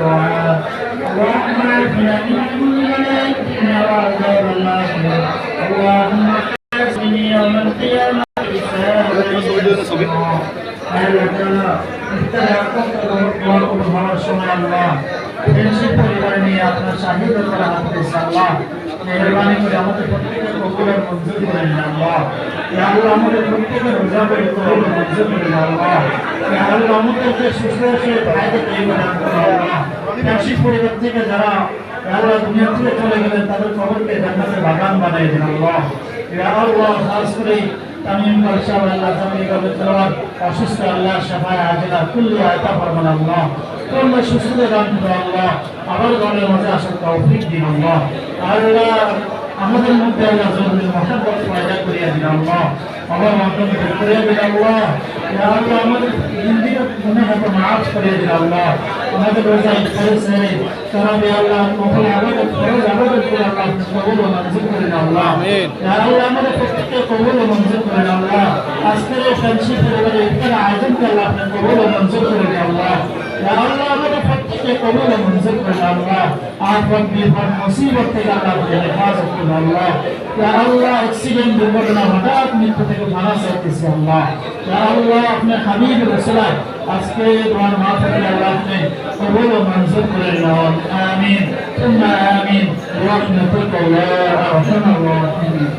القرى اللهم اجعلنا وعذاب الناصر اللهم اجعلني يوم القيامة حسابا الله নিয়ে আপনার সাহিত্য করা হাতে আল্লাহ মেহরবানি করে আমাদের প্রত্যেকের কবুলের মঞ্জুর করেন আল্লাহ। আল্লাহ আমাদের প্রত্যেকের রোজা করে কবুল মঞ্জুর করেন আল্লাহ। আল্লাহ আমাদেরকে সুস্থ সে ফায়দা তৈরি করে আল্লাহ। ব্যবসায়িক পরিবার থেকে যারা দুনিয়া থেকে চলে গেলেন, তাদের খবরকে জান্নাতের বানিয়ে দিন খাস করে তামিম বাদশাহ আল্লাহ তামিম রবিদ্রনাথ অসুস্থ আল্লাহ সাফায় আজিলা কুল্লি আয়তা ফরমান আল্লাহ। কোন সুস্থতা দান আল্লাহ। আবার ঘরের মাঝে আসার তৌফিক দিন আল্লাহ। আল্লাহ আমাদের মধ্যে আল্লাহ জরুরি মহাব্বত পয়দা করিয়া দিন আল্লাহ। আমার মাধ্যমে করিয়া দিন আল্লাহ। আল্লাহ আমাদের জিন্দিগি গুনাহ হতো মাফ করিয়া দিন আল্লাহ। আমাদের রোজা ইফতার সেরে তারাবি আল্লাহ নফল আবাদত ফরজ আবাদত করে আল্লাহ কবুল ও মঞ্জুর করেন আল্লাহ। আল্লাহ আমাদের প্রত্যেককে কবুল ও মঞ্জুর করেন আল্লাহ আজকের এই ফ্রেন্ডশিপ পরিবারের ইফতার আয়োজনকে আল্লাহ আপনি কবুল ও মঞ্জুর করেন আল্লাহ ইয়া আল্লাহ আমাদের প্রত্যেককে কবুল ও মঞ্জুর করেন আল্লাহ আপদ বিপদ মুসিবত থেকে আল্লাহ আপনি হেফাজত করুন আল্লাহ ইয়া আল্লাহ অ্যাক্সিডেন্ট দুর্ঘটনা হঠাৎ মৃত্যু থেকে মানা চাইতেছি আল্লাহ ইয়া আল্লাহ আপনি হাবিব রসুলায় আজকে তোমার মা থেকে আল্লাহ আপনি কবুল ও মঞ্জুর করে নেওয়ান আমিন ثم آمين برحمتك يا أرحم الراحمين